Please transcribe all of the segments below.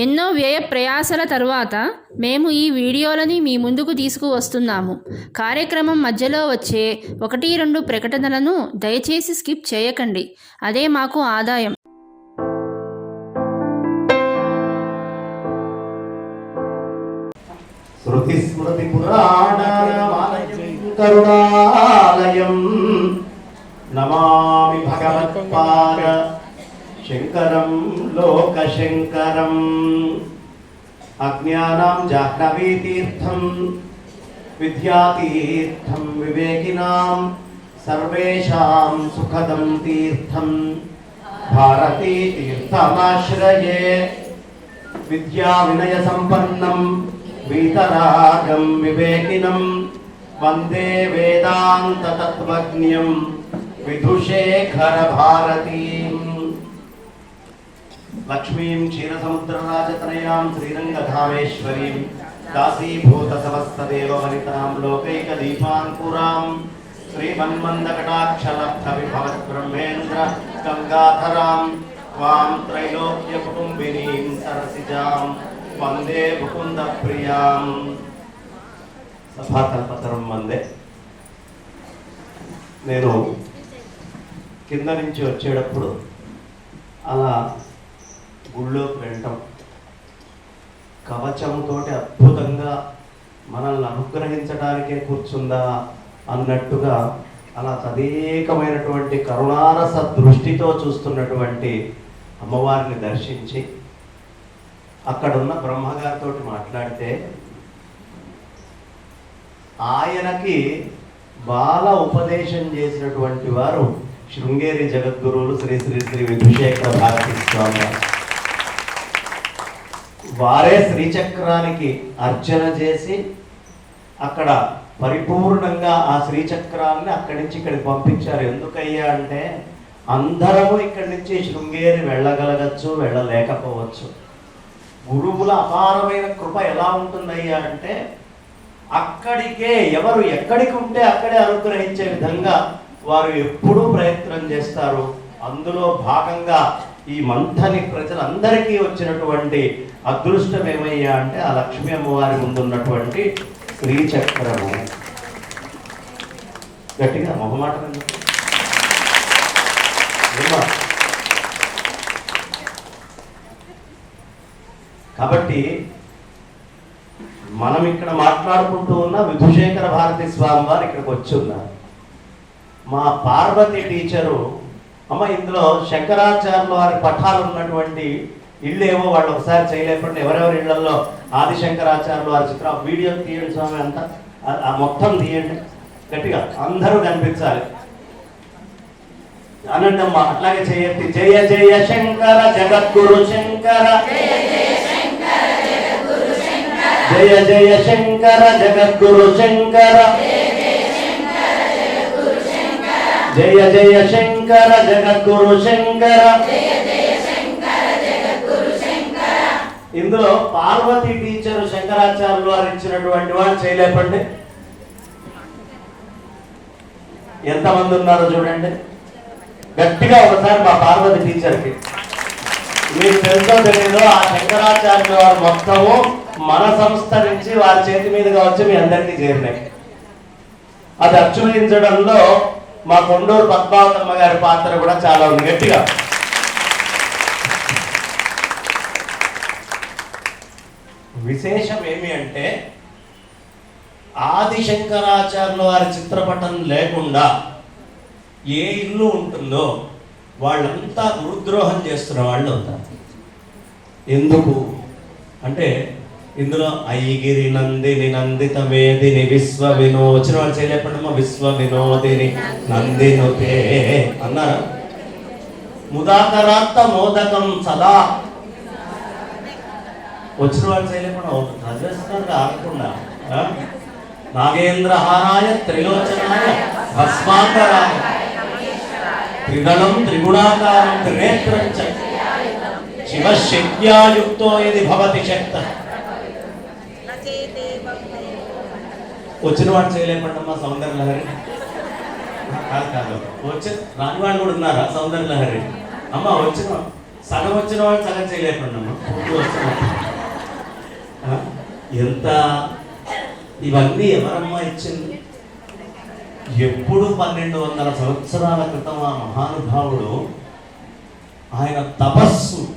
ఎన్నో వ్యయ ప్రయాసల తరువాత మేము ఈ వీడియోలని మీ ముందుకు తీసుకువస్తున్నాము. కార్యక్రమం మధ్యలో వచ్చే ఒకటి రెండు ప్రకటనలను దయచేసి స్కిప్ చేయకండి. అదే మాకు ఆదాయం. శృతిస్మృతిపురాణానామాలయం కరుణాలయం. నమామి శంకరం లోక శంకరం అజ్ఞానం జాహ్నవీతీర్థం విద్యాతీర్థం వివేకినాం సర్వేషాం సుఖదం తీర్థం. భారతీ తీర్థమాశ్రయే. విద్యా వినయ సంపన్నం వీతరాగం వివేకినం. వందే వేదాంత తత్వజ్ఞం విధుశేఖర భారతీం. లక్ష్మీం క్షీరసముద్రరాజతనయాం శ్రీరంగధామేశ్వరీం దాసీభూత సమస్తదేవ వనితాం లోకైక దీపాంకురాం శ్రీమన్మందకటాక్షలబ్ధ విభవత్ బ్రహ్మేంద్ర గంగాధరాం వాం త్రైలోక్య కుటుంబినీం సరసిజాం. వందే ముకుంద ప్రియాం సభాకల్పతరం వందే. నేను కింద నుంచి వచ్చేటప్పుడు అలా గుళ్ళోకి వెళ్ళటం కవచంతో అద్భుతంగా మనల్ని అనుగ్రహించడానికే కూర్చుందా అన్నట్టుగా అలా తదేకమైనటువంటి కరుణారస దృష్టితో చూస్తున్నటువంటి అమ్మవారిని దర్శించి అక్కడున్న బ్రహ్మగారితో మాట్లాడితే ఆయనకి బాల ఉపదేశం చేసినటువంటి వారు శృంగేరి జగద్గురువులు శ్రీ శ్రీ శ్రీ విధుశేఖర భారతీ స్వామి. వారే శ్రీచక్రానికి అర్చన చేసి అక్కడ పరిపూర్ణంగా ఆ శ్రీచక్రాన్ని అక్కడి నుంచి ఇక్కడికి పంపించారు. ఎందుకయ్యా అంటే అందరము ఇక్కడి నుంచి శృంగేరి వెళ్ళగలగచ్చు వెళ్ళలేకపోవచ్చు. గురువుల అపారమైన కృప ఎలా ఉంటుందయ్యా అంటే అక్కడికే ఎవరు ఎక్కడికి ఉంటే అక్కడే అనుగ్రహించే విధంగా వారు ఎప్పుడూ ప్రయత్నం చేస్తారు. అందులో భాగంగా ఈ మంథని ప్రజలందరికీ వచ్చినటువంటి అదృష్టం ఏమయ్యా అంటే ఆ లక్ష్మీ అమ్మవారి ముందున్నటువంటి శ్రీచక్రము. గట్టిగా మొహమాట కాబట్టి మనం ఇక్కడ మాట్లాడుకుంటూ ఉన్న విధుశేఖర భారతి స్వామి వారు ఇక్కడికి వచ్చి ఉన్నారు. మా పార్వతి టీచరు అమ్మ ఇందులో శంకరాచార్యుల వారి పఠాలు ఉన్నటువంటి ఇళ్ళు ఏమో వాళ్ళు ఒకసారి చేయలేకుండా ఎవరెవరి ఇళ్ళలో ఆదిశంకరాచార్యులు వారి చిత్రం వీడియో తీయండి స్వామి అంతా ఆ- మొత్తం తీయండి. గట్టిగా అందరూ కనిపించాలి. అనంటమ్మా అట్లాగే చేయండి. జయ జయ శంకర జగద్గురు శంకర. జయ జయ శంకర జగద్గురు శంకర. జయ జయ శంకర జగద్గురు శంకర. ఇందులో పార్వతి టీచర్ శంకరాచార్యులు వారు ఇచ్చినటువంటి వాడు చేయలేపండి. ఎంతమంది ఉన్నారో చూడండి. గట్టిగా ఒకసారి మా పార్వతి టీచర్కి. మీకు తెలుసో తెలియదో ఆ శంకరాచార్యులు వారు మొత్తము మన సంస్థ నుంచి వారి చేతి మీదుగా వచ్చి మీ అందరికీ చేరినాయి. అది అచ్చుమించడంలో మా కొండూరు పద్మావతమ్మ గారి పాత్ర కూడా చాలా ఉంది. గట్టిగా. విశేషం ఏమి అంటే ఆది శంకరాచార్యుల వారి చిత్రపటం లేకుండా ఏ ఇల్లు ఉంటుందో వాళ్ళంతా గురుద్రోహం చేస్తున్న వాళ్ళు అవుతారు ఎందుకు? అంటే ఇందులో ఐగిరి నందిని నందిత వేదిని విశ్వ వినోచన వాళ్ళు చేయలేపడమ్మా విశ్వ వినోదిని నందినుతే అన్నారు. ముదాకరాత్త మోదకం సదా వచ్చిన వాళ్ళు చేయలేకుండా అవుతుంది. చదివేస్తున్నారు ఆగకుండా ఆ? నాగేంద్ర హారాయ త్రిలోచనాయ భస్మాకరాయ త్రిదళం త్రిగుణాకారం త్రినేత్రం చ శివశక్త్యాయుక్తో ఇది భవతి శక్త. వచ్చిన వాడు చేయలేకుండా సౌందర్య లహరి. కాదు కాదు. వచ్చి రాని వాళ్ళు కూడా ఉన్నారా సౌందర్య లహరి? అమ్మ వచ్చిన సగం వచ్చిన వాళ్ళు సగం చేయలేకుండా వచ్చిన ఎంత? ఇవన్నీ ఎవరమ్మా ఇచ్చింది? ఎప్పుడు పన్నెండు వందల సంవత్సరాల క్రితం ఆ మహానుభావుడు ఆయన తపస్సు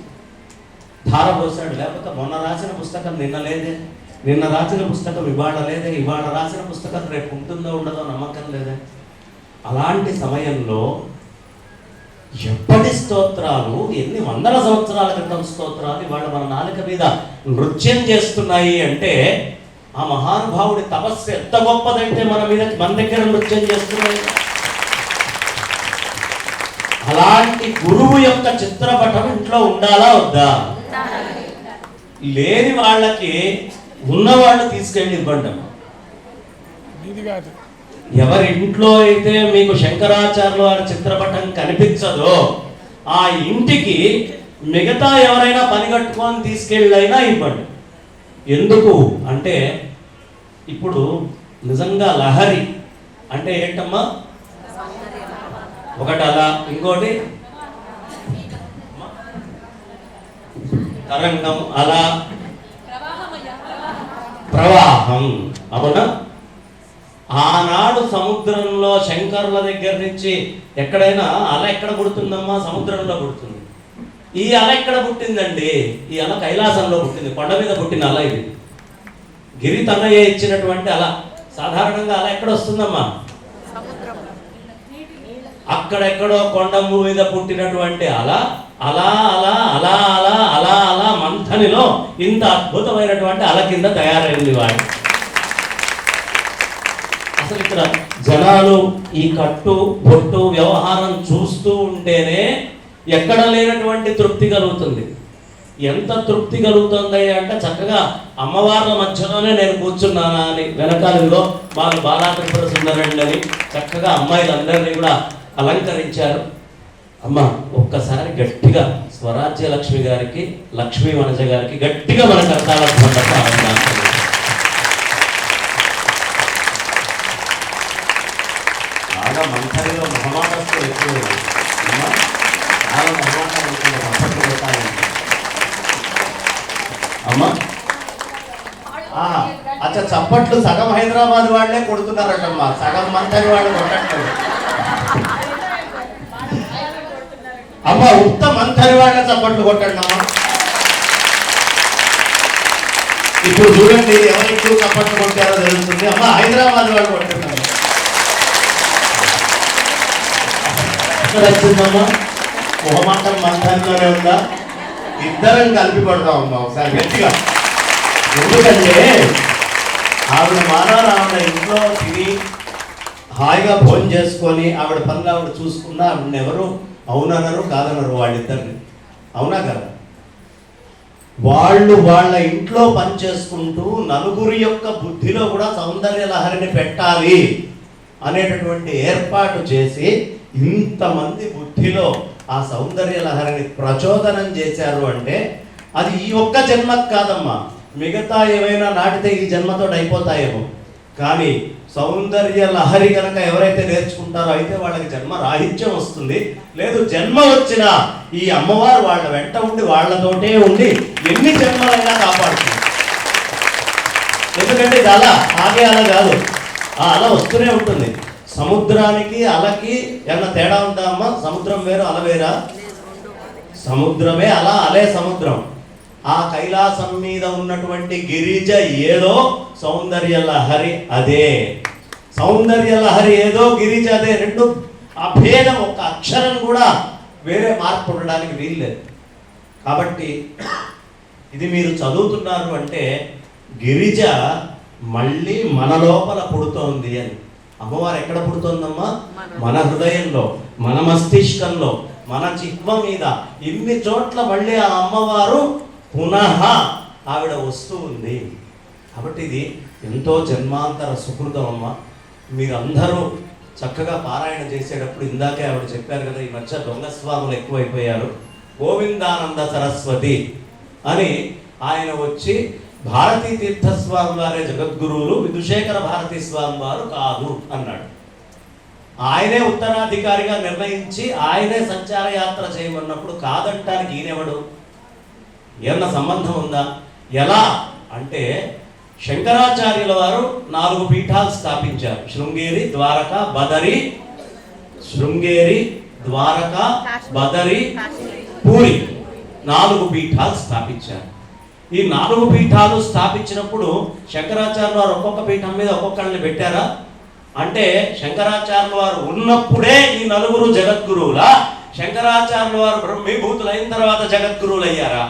ధారపోసాడు లేకపోతే మొన్న రాసిన పుస్తకం నిన్న లేదే. నిన్న రాసిన పుస్తకం ఇవాళ లేదే. ఇవాళ రాసిన పుస్తకం రేపు ఉంటుందో ఉండదో నమ్మకం లేదే. అలాంటి సమయంలో ఎప్పటి స్తోత్రాలు ఎన్ని వందల సంవత్సరాల క్రితం స్తోత్రాలు ఇవాళ మన నాలుక మీద నృత్యం చేస్తున్నాయి అంటే ఆ మహానుభావుడి తపస్సు ఎంత గొప్పదంటే మన మీద మన దగ్గర నృత్యం చేస్తున్నాయి. అలాంటి గురువు యొక్క చిత్రపటం ఇంట్లో ఉండాలా వద్దా? లేని వాళ్ళకి ఉన్నవాళ్ళు తీసుకెళ్ళి ఇవ్వండి అమ్మా. ఇది కాదు. ఎవరి ఇంట్లో అయితే మీకు శంకరాచార్యుల వారి చిత్రపటం కనిపించదో ఆ ఇంటికి మిగతా ఎవరైనా పని కట్టుకొని తీసుకెళ్ళైనా ఇవ్వండి. ఎందుకు? అంటే ఇప్పుడు నిజంగా లహరి అంటే ఏంటమ్మా? ఒకటి అలా ఇంకోటి? తరంగం అలా. ప్రవాహం. అవునా? ఆనాడు సముద్రంలో శంకరుల దగ్గర నుంచి ఎక్కడైనా అలా ఎక్కడ పుడుతుందమ్మా? సముద్రంలో పుడుతుంది. ఈ అల ఎక్కడ పుట్టిందండి? ఈ అల కైలాసంలో పుట్టింది. కొండ మీద పుట్టిన అల ఇది. గిరి తన్నయ్య ఇచ్చినటువంటి అల. సాధారణంగా అల ఎక్కడ వస్తుందమ్మా అక్కడెక్కడో కొండ మీద పుట్టినటువంటి అల. అలా అలా అలా అలా అలా అలా మంథనిలో ఇంత అద్భుతమైనటువంటి అల కింద తయారైంది వాడు. అసలు ఇక్కడ జనాలు ఈ కట్టు బొట్టు వ్యవహారం చూస్తూ ఉంటేనే ఎక్కడ లేనటువంటి తృప్తి కలుగుతుంది. ఎంత తృప్తి కలుగుతుంది అంటే చక్కగా అమ్మవార్ల మధ్యలోనే నేను కూర్చున్నానా అని వెనకాలలో వాళ్ళు బాలాకృష్ణ సుందరండి అని చక్కగా అమ్మాయిలందరినీ కూడా అలంకరించారు. అమ్మ ఒక్కసారి గట్టిగా స్వరాజ్య లక్ష్మి గారికి లక్ష్మీ వనజ గారికి గట్టిగా మన కర్తాల బాగా మంథరిలో మొహమాటస్తులు ఎక్కువ అమ్మా, చప్పట్లు అచ్చా చప్పట్లు సగం హైదరాబాద్ వాళ్ళే కొడుతున్నారటమ్మా. సగం మంథరి వాళ్ళు కొట్టట్లేదు. అమ్మ ఉత్త మంథరి వాళ్ళ చప్పట్లు కొట్టండి అమ్మా. ఇప్పుడు చూడండి ఎవరు ఎక్కువ చప్పట్లు కొట్టారో తెలుస్తుంది. అమ్మ హైదరాబాద్ వాళ్ళు కొట్టున్నారు ఎక్కడ వచ్చిందమ్మా? మొహమాటం మంత్రంలోనే ఉందా? ఇద్దరం కలిపి కొడదాం అమ్మా ఒకసారి గట్టిగా. ఎందుకంటే ఆవిడ మానాలు ఆవిడ ఇంట్లో తిని హాయిగా భోజనం చేసుకొని ఆవిడ పనులు ఆవిడ చూసుకున్నా ఆవిడ ఎవరు? అవునన్నారు కాదన్నారు వాళ్ళిద్దరిని. అవునా కదా? వాళ్ళు వాళ్ళ ఇంట్లో పని చేసుకుంటూ నలుగురి యొక్క బుద్ధిలో కూడా సౌందర్య లహరిని పెట్టాలి అనేటటువంటి ఏర్పాటు చేసి ఇంతమంది బుద్ధిలో ఆ సౌందర్య లహరిని ప్రచోదనం చేశారు అంటే అది ఈ ఒక్క జన్మకు కాదమ్మా. మిగతా ఏమైనా నాటితే ఈ జన్మతో అయిపోతాయేమో. కానీ సౌందర్య లహరి కనుక ఎవరైతే నేర్చుకుంటారో అయితే వాళ్ళకి జన్మ రాహిత్యం వస్తుంది. లేదు జన్మ వచ్చినా ఈ అమ్మవారు వాళ్ళ వెంట ఉండి వాళ్ళతోటే ఉండి ఎన్ని జన్మలైనా కాపాడుతుంది. ఎందుకంటే ఇది అలా ఆగే అలా కాదు. ఆ అలా వస్తూనే ఉంటుంది. సముద్రానికి అలకి ఏమన్నా తేడా ఉందా అమ్మా? సముద్రం వేరు అల వేరా? సముద్రమే అలా అలే సముద్రం. ఆ కైలాసం మీద ఉన్నటువంటి గిరిజ ఏదో సౌందర్య లహరి అదే. సౌందర్య లహరి ఏదో గిరిజ అదే. రెండు అభేదం ఒక అక్షరం కూడా వేరే మార్పు ఉండడానికి వీల్లేదు. కాబట్టి ఇది మీరు చదువుతున్నారు అంటే గిరిజ మళ్ళీ మన లోపల పుడుతోంది అని. అమ్మవారు ఎక్కడ పుడుతోందమ్మా? మన హృదయంలో మన మస్తిష్కంలో మన చిహ్వ మీద. ఇన్ని చోట్ల మళ్ళీ ఆ అమ్మవారు పునః ఆవిడ వస్తూ ఉంది. కాబట్టి ఇది ఎంతో జన్మాంతర సుకృతం అమ్మ. మీరందరూ చక్కగా పారాయణ చేసేటప్పుడు ఇందాకే ఆవిడ చెప్పారు కదా ఈ మధ్య దొంగ స్వాములు ఎక్కువైపోయారు. గోవిందానంద సరస్వతి అని ఆయన వచ్చి భారతీ తీర్థస్వామి వారే జగద్గురువులు విధుశేఖర భారతీ స్వామి వారు కాదు అన్నాడు. ఆయనే ఉత్తరాధికారిగా నిర్ణయించి ఆయనే సంచార యాత్ర చేయమన్నప్పుడు కాదంటానికి ఈయనెవడు? ఏమన్నా సంబంధం ఉందా? ఎలా? అంటే శంకరాచార్యుల వారు నాలుగు పీఠాలు స్థాపించారు. శృంగేరి ద్వారక బదరి శృంగేరి ద్వారక బదరి పూరి నాలుగు పీఠాలు స్థాపించారు. ఈ నాలుగు పీఠాలు స్థాపించినప్పుడు శంకరాచార్య వారు ఒక్కొక్క పీఠం మీద ఒక్కొక్కరిని పెట్టారా? అంటే శంకరాచార్య వారు ఉన్నప్పుడే ఈ నలుగురు జగద్గురువులా? శంకరాచార్య వారు బ్రహ్మీభూతులు అయిన తర్వాత జగద్గురువులు అయ్యారా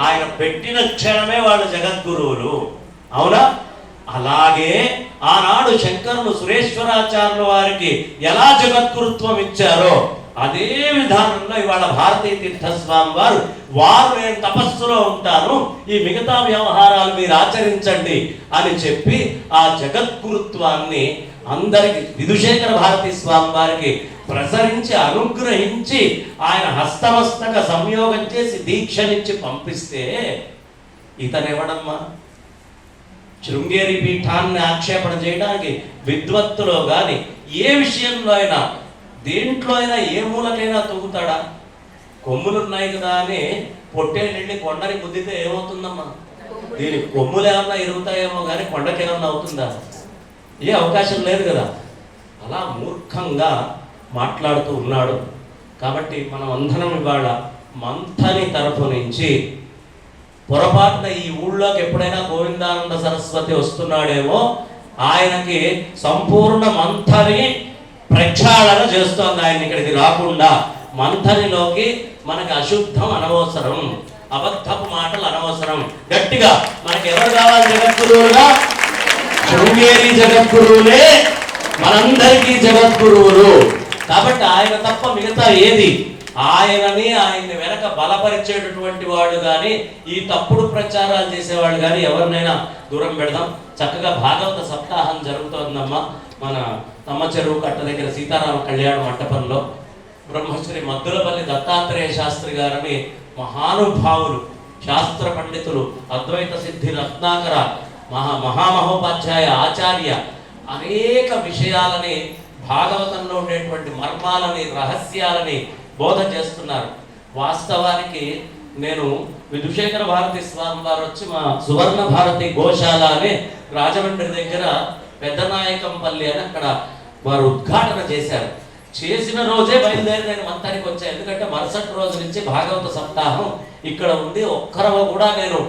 ఆయన పెట్టిన క్షణమే వాళ్ళు జగద్గురువులు. అవునా? అలాగే ఆనాడు శంకరులు సురేశ్వరాచార్యుల వారికి ఎలా జగద్గురుత్వం ఇచ్చారో అదే విధానంలో ఇవాళ భారతీయ తీర్థస్వామి వారు వారు నేను తపస్సులో ఉంటాను ఈ మిగతా వ్యవహారాలు మీరు ఆచరించండి అని చెప్పి ఆ జగద్గురుత్వాన్ని అందరికి విధుశేఖర భారతీ స్వామి వారికి ప్రసరించి అనుగ్రహించి ఆయన హస్తమస్తక సంయోగం చేసి దీక్షనిచ్చి పంపిస్తే ఇతనెవడమ్మా? శృంగేరి పీఠాన్ని ఆక్షేపణ చేయడానికి విద్వత్తులో కానీ ఏ విషయంలో అయినా దేంట్లో అయినా ఏ మూలకైనా తొగుతాడా కొమ్ములు ఉన్నాయి కదా అని పొట్టేళ్ళు నిండి కొండని గుద్దితే ఏమవుతుందమ్మా? దీని కొమ్ములు ఏమన్నా ఇరుగుతాయేమో కానీ కొండకి ఏమన్నా అవుతుందా? ఏ అవకాశం లేదు కదా. అలా మూర్ఖంగా మాట్లాడుతూ ఉన్నాడు. కాబట్టి మనం అందరం ఇవాళ మంథని తరపు నుంచి పొరపాటున ఈ ఊళ్ళోకి ఎప్పుడైనా గోవిందానంద సరస్వతి వస్తున్నాడేమో ఆయనకి సంపూర్ణ మంథని ప్రక్షాళన చేస్తోంది ఆయన ఇక్కడికి రాకుండా. మంథనిలోకి మనకి అశుద్ధం అనవసరం. అబద్ధపు మాటలు అనవసరం. గట్టిగా మనకి ఎవరు కావాలి జగద్గురువుగా శృంగేరి జగద్గురువులే మనందరికీ జగద్గురువులు. కాబట్టి ఆయన తప్ప మిగతా ఏది? ఆయనని ఆయన వెనక బలపరిచేటటువంటి వాడు కానీ ఈ తప్పుడు ప్రచారాలు చేసేవాళ్ళు కానీ ఎవరినైనా దూరం పెడదాం. చక్కగా భాగవత సప్తాహం జరుగుతోందమ్మా. మన తమ్మ చెరువు కట్ట దగ్గర సీతారామ కళ్యాణ మంటపంలో బ్రహ్మశ్రీ మద్దులపల్లి దత్తాత్రేయ శాస్త్రి గారని మహానుభావులు శాస్త్ర పండితులు అద్వైత సిద్ధి రత్నాకర మహా మహామహోపాధ్యాయ ఆచార్య అనేక విషయాలని భాగవతంలో ఉండేటువంటి మర్మాలని రహస్యాలని బోధ చేస్తున్నారు. వాస్తవానికి నేను విధుశేఖర భారతి స్వామి వారు వచ్చి మా సువర్ణ భారతి గోశాల అని రాజమండ్రి దగ్గర పెద్దనాయకంపల్లి అని అక్కడ వారు ఉద్ఘాటన చేశారు. చేసిన రోజే బయలుదేరి నేను మంతానికి వచ్చాను ఎందుకంటే మరుసటి రోజు నుంచి భాగవత సప్తాహం ఇక్కడ ఉంది. ఒక్కరవ కూడా నేను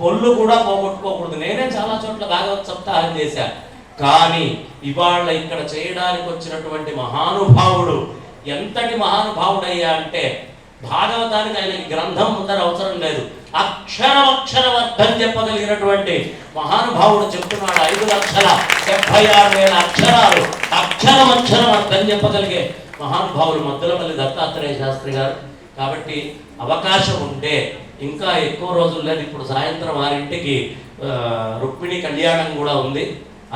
పొల్లు కూడా పోగొట్టుకోకూడదు. నేనే చాలా చోట్ల భాగవత సప్తాహం చేశాను కానీ ఇవాళ ఇక్కడ చేయడానికి వచ్చినటువంటి మహానుభావుడు ఎంతటి మహానుభావుడయ్యా అంటే భాగవతానికి ఆయనకి గ్రంథం ముందర అవసరం లేదు. అక్షరం అక్షరం అర్థం చెప్పగలిగినటువంటి మహానుభావుడు చెప్తున్నాడు ఐదు లక్షల డెబ్బై ఆరు వేల అక్షరాలు అక్షరం అక్షరం అర్థం చెప్పగలిగే మహానుభావులు మద్దులపల్లి దత్తాత్రేయ శాస్త్రి గారు. కాబట్టి అవకాశం ఉంటే ఇంకా ఎక్కువ రోజులు లేదు. ఇప్పుడు సాయంత్రం ఆరింటికి రుక్మిణి కళ్యాణం కూడా ఉంది.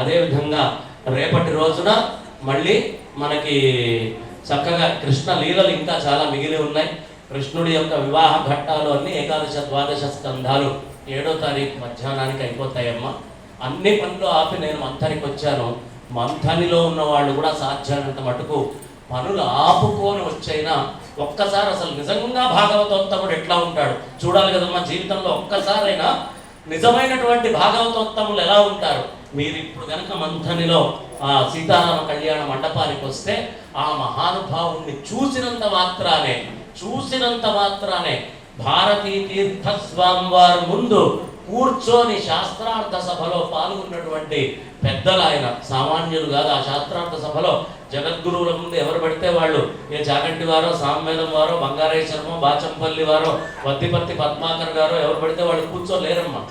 అదేవిధంగా రేపటి రోజున మళ్ళీ మనకి చక్కగా కృష్ణ లీలలు ఇంకా చాలా మిగిలి ఉన్నాయి. కృష్ణుడి యొక్క వివాహ ఘట్టాలు అన్ని ఏకాదశ ద్వాదశ స్కంధాలు ఏడో తారీఖు మధ్యాహ్నానికి అయిపోతాయమ్మా. అన్ని పనులు ఆపి నేను మంథనికి వచ్చాను. మంథనిలో ఉన్న వాళ్ళు కూడా సాధ్యమైనంత మటుకు పనులు ఆపుకొని వచ్చైనా ఒక్కసారి అసలు నిజంగా భాగవతోత్తముడు ఎట్లా ఉంటాడు? చూడాలి కదమ్మా జీవితంలో ఒక్కసారైనా నిజమైనటువంటి భాగవతోత్తములు ఎలా ఉంటారు? మీరు ఇప్పుడు కనుక మంథనిలో ఆ సీతారామ కళ్యాణ మండపానికి వస్తే ఆ మహానుభావుణ్ణి చూసినంత మాత్రానే చూసినంత మాత్రానే భారతీ తీర్థ స్వామి వారి ముందు కూర్చొని శాస్త్రార్థ సభలో పాల్గొన్నటువంటి పెద్దలు ఆయన సామాన్యులు కాదు ఆ శాస్త్రార్థ సభలో జగద్గురువుల ముందు ఎవరు పడితే వాళ్ళు. ఏ జాగంటి వారో సామవేదం వారో బంగారేశ్వరమో బాచంపల్లి వారో వద్దిపత్తి పద్మాకర్ గారో ఎవరు పడితే వాళ్ళు కూర్చోలేరమ్మా.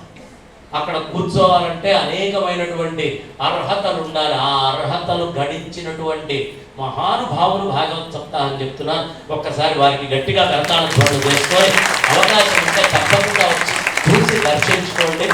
అక్కడ కూర్చోవాలంటే అనేకమైనటువంటి అర్హతలు ఉండాలి ఆ అర్హతలు గడించినటువంటి మహానుభావులు భాగవత సప్తాహం చెప్తున్నాను ఒక్కసారి వారికి గట్టిగా కరతాళ ధ్వనులు చేసుకొని అవకాశం ఉంటే తప్పకుండా వచ్చి చూసి దర్శించుకోండి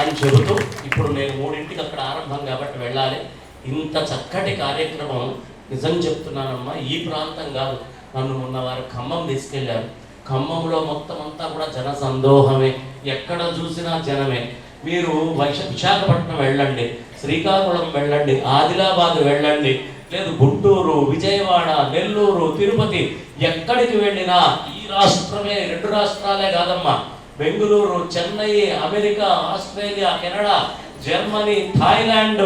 అని చెబుతూ ఇప్పుడు నేను మూడింటికి అక్కడ ఆరంభం కాబట్టి వెళ్ళాలి. ఇంత చక్కటి కార్యక్రమం నిజం చెప్తున్నానమ్మా. ఈ ప్రాంతం కాదు. నన్ను మొన్న వారు ఖమ్మం తీసుకెళ్ళారు. ఖమ్మంలో మొత్తం అంతా కూడా జన సందోహమే ఎక్కడ చూసినా జనమే. మీరు వైశ విశాఖపట్నం వెళ్ళండి శ్రీకాకుళం వెళ్ళండి ఆదిలాబాద్ వెళ్ళండి లేదు గుంటూరు విజయవాడ నెల్లూరు తిరుపతి ఎక్కడికి వెళ్ళినా ఈ రాష్ట్రమే రెండు రాష్ట్రాలే కాదమ్మా. Bengaluru Chennai America Australia Canada Germany Thailand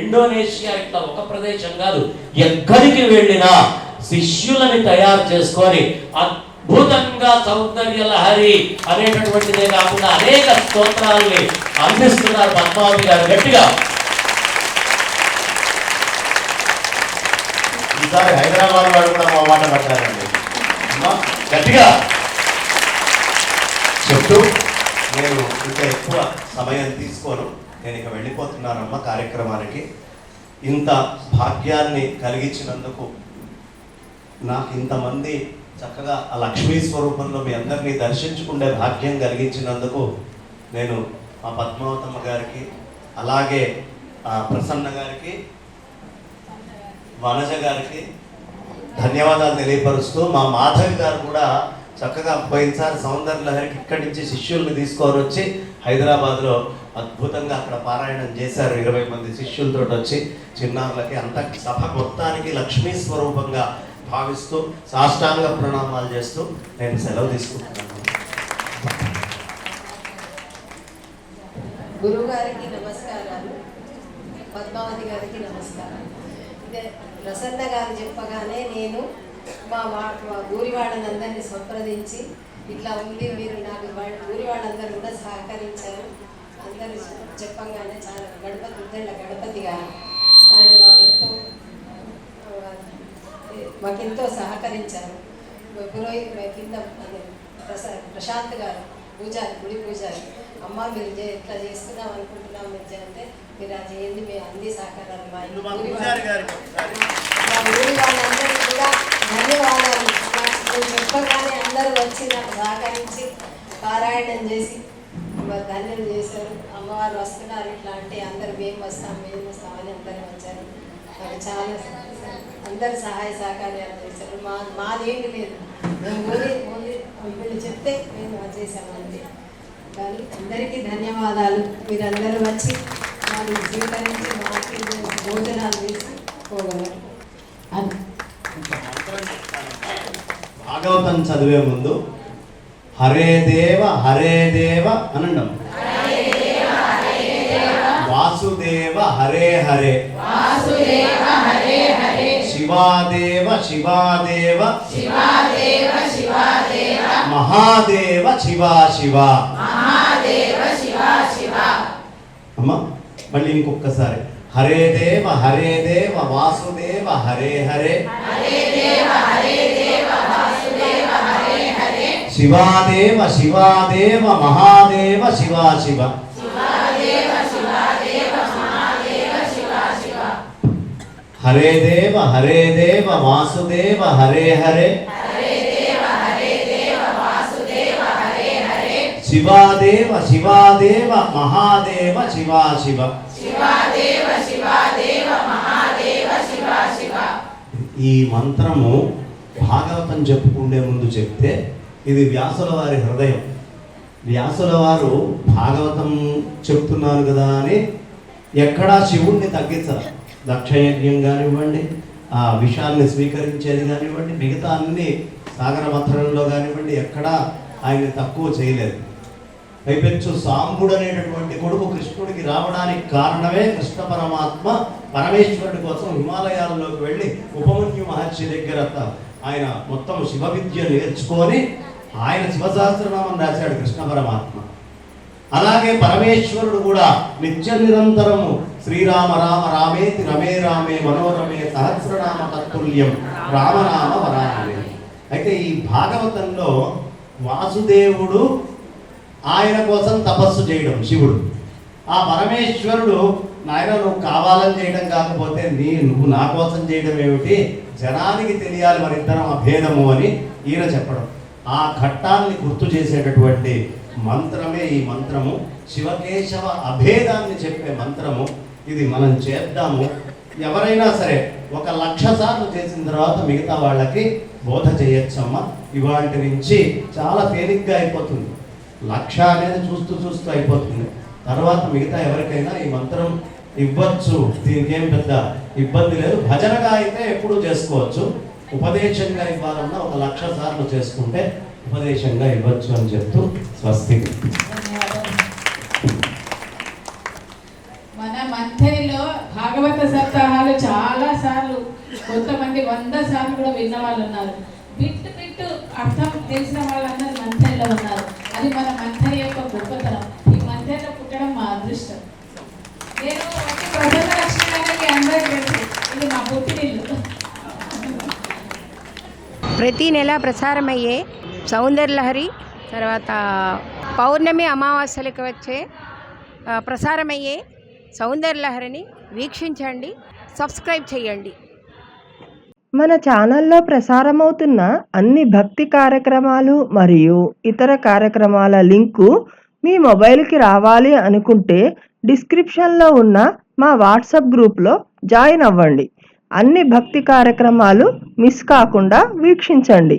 Indonesia ఇట్లా ఒక ప్రదేశం కాదు. ఎక్కడికి వెళ్ళినా శిష్యులని తయారు చేసుకొని భూతంగా సౌందర్య లహరి అనేటటువంటిదే కాకుండా అనేక స్తోత్రాల్ని అందిస్తున్నారు పద్మావతి గారు. గట్టిగా. ఈసారి హైదరాబాద్ వాడు కూడా మా మాట పట్టారండి. గట్టిగా. చెప్తూ నేను ఇంకా ఎక్కువ సమయం తీసుకోను. నేను ఇక వెళ్ళిపోతున్నానమ్మ కార్యక్రమానికి. ఇంత భాగ్యాన్ని కలిగించినందుకు నాకు ఇంతమంది చక్కగా ఆ లక్ష్మీ స్వరూపంలో మీ అందరినీ దర్శించుకునే భాగ్యం కలిగించినందుకు నేను మా పద్మావతమ్మ గారికి అలాగే ఆ ప్రసన్న గారికి వనజ గారికి ధన్యవాదాలు తెలియపరుస్తూ మా మాధవి గారు కూడా చక్కగా పోయినసారి సౌందర్య లహరికి ఇక్కడి నుంచి శిష్యుల్ని తీసుకొని వచ్చి హైదరాబాద్లో అద్భుతంగా అక్కడ పారాయణం చేశారు. ఇరవై మంది శిష్యులతో వచ్చి చిన్నారులకి అంత సభ మొత్తానికి లక్ష్మీ స్వరూపంగా భావిస్తూ సాష్టాంగ ప్రణామాలు చేస్తూ నేను సెలవు తీసుకుంటున్నాను. గురువు గారికి నమస్కారాలు. పద్మావతి గారికి నమస్కారాలు. ఇదే ప్రసన్న గారు చెప్పగానే నేను మా మా ఊరి వాళ్ళందరినీ సంప్రదించి ఇట్లా ఉంది మీరు నాకు ఊరి వాళ్ళందరూ కూడా సహకరించారు. అందరూ చెప్పగానే చాలా గణపతి ఉద్దండ గణపతి గారు ఆయన మాకు ఎంతో ఆ, మాకెంతో సహకరించారు. పురోహిత్ కింద ప్రశాంత్ గారు పూజారి గుడి పూజారి అమ్మ మీరు ఇట్లా చేస్తున్నాం అనుకుంటున్నాం మీరు అంటే మీరు అది చేయండి మేము అన్ని సహకారాలు మా మా ఊరి. మా వాళ్ళందరికీ కూడా ధన్యవాదాలు. నేను చెప్పగానే అందరూ వచ్చి నాకు సహకరించి పారాయణం చేసి ధన్యం చేశారు. అమ్మవారు వస్తున్నారు ఇట్లా అంటే అందరు మేము వస్తాం మేము వస్తాం అని అందరూ వచ్చారు. నాకు చాలా అందరు సహాయ సహకార్యాలు చేశారు మా మాదేమి లేదు మేము ఊరి ఓన్లీ వీళ్ళు చెప్తే మేము అది చేసామండి కానీ అందరికీ ధన్యవాదాలు. మీరందరూ వచ్చి వాళ్ళు స్వీకరించి మాకి భోజనాలు చేసి పోగలరు. అది. భాగవతం చదివే ముందు హరే దేవ హరే దేవ అనండం. వాసుదేవ హరే హరే శివాదేవ శివాదేవ. మహాదేవ శివా శివ. అమ్మా మళ్ళీ ఇంకొకసారి హరే దేవ హరే దేవ వాసుదేవ హరే హరే. శివాదేవ శివాదేవ మహాదేవ శివా శివ. హరే దేవ హరే దేవ వాసుదేవ హరే హరే. శివాదేవ శివాదేవ మహాదేవ శివా శివ. ఈ మంత్రము భాగవతం చెప్పుకుండే ముందు చెప్తే ఇది వ్యాసుల వారి హృదయం. వ్యాసుల వారు భాగవతం చెప్తున్నారు కదా అని ఎక్కడా శివుణ్ణి తగ్గించరు. దక్షయజ్ఞం కానివ్వండి ఆ విషయాన్ని స్వీకరించేది కానివ్వండి మిగతా అన్ని సాగర మథనంలో కానివ్వండి ఎక్కడా ఆయన్ని తక్కువ చేయలేదు. పైపెచ్చు సాంబుడు అనేటటువంటి కొడుకు కృష్ణుడికి రావడానికి కారణమే కృష్ణ పరమాత్మ పరమేశ్వరుడి కోసం హిమాలయాల్లోకి వెళ్ళి ఉపమన్యు మహర్షి దగ్గర ఆయన మొత్తం శివ విద్య నేర్చుకొని ఆయన శివశాస్త్రనామం రాశాడు కృష్ణ పరమాత్మ. అలాగే పరమేశ్వరుడు కూడా నిత్య నిరంతరము శ్రీరామ రామ రామేతి రమే రామే మనోరమే సహస్రనామ తత్తుల్యం రామనామ వరామే అయితే ఈ భాగవతంలో వాసుదేవుడు ఆయన కోసం తపస్సు చేయడం శివుడు. ఆ పరమేశ్వరుడు నాయన నువ్వు కావాలని చేయడం కాకపోతే నీ నువ్వు నా కోసం చేయడం ఏమిటి? జనానికి తెలియాలి మరిద్దరం అభేదము అని ఈయన చెప్పడం. ఆ ఘట్టాన్ని గుర్తు చేసేటటువంటి మంత్రమే ఈ మంత్రము. శివకేశవ అభేదాన్ని చెప్పే మంత్రము. ఇది మనం చేద్దాము. ఎవరైనా సరే ఒక లక్ష సార్లు చేసిన తర్వాత మిగతా వాళ్ళకి బోధ చేయొచ్చమ్మా. ఇవాళ నుంచి చాలా తేలిగ్గా అయిపోతుంది. లక్ష అనేది చూస్తూ చూస్తూ అయిపోతుంది. తర్వాత మిగతా ఎవరికైనా ఈ మంత్రం ఇవ్వచ్చు. దీనికి ఏం పెద్ద ఇబ్బంది లేదు. భజనగా అయితే ఎప్పుడు చేసుకోవచ్చు. ఉపదేశంగా ఇవ్వాలన్నా ఒక లక్ష సార్లు చేసుకుంటే ఉపదేశంగా ఇవ్వచ్చు అని చెప్తూ స్వస్తి. మన మంథనిలో భాగవత సప్తాహాలు చాలా సార్లు కొంతమంది వంద సార్లు కూడా విన్న వాళ్ళు ఉన్నారు. బిట్టు బిట్టు అర్థం తెలిసిన వాళ్ళందరూ మంథనిలో ఉన్నారు. అది మన మంథని యొక్క గొప్పతనం. ఈ మంథనిలో పుట్టడం మా అదృష్టం. నేను లక్ష్మి గారికి అందరికీ తెలుసు. ఇది మా పుట్టినిల్లు. ప్రతి నెల ప్రసారమయ్యే సౌందర్యలహరి తర్వాత పౌర్ణమి అమావాస్యలకు వచ్చే ప్రసారమయ్యే ప్రసారమయ్యే సౌందర్యలహరిని వీక్షించండి సబ్స్క్రైబ్ చేయండి. మన ఛానల్లో ప్రసారమవుతున్న అన్ని భక్తి కార్యక్రమాలు మరియు ఇతర కార్యక్రమాల లింకు మీ మొబైల్కి రావాలి అనుకుంటే డిస్క్రిప్షన్లో ఉన్న మా వాట్సాప్ గ్రూప్లో జాయిన్ అవ్వండి. అన్ని భక్తి కార్యక్రమాలు మిస్ కాకుండా వీక్షించండి.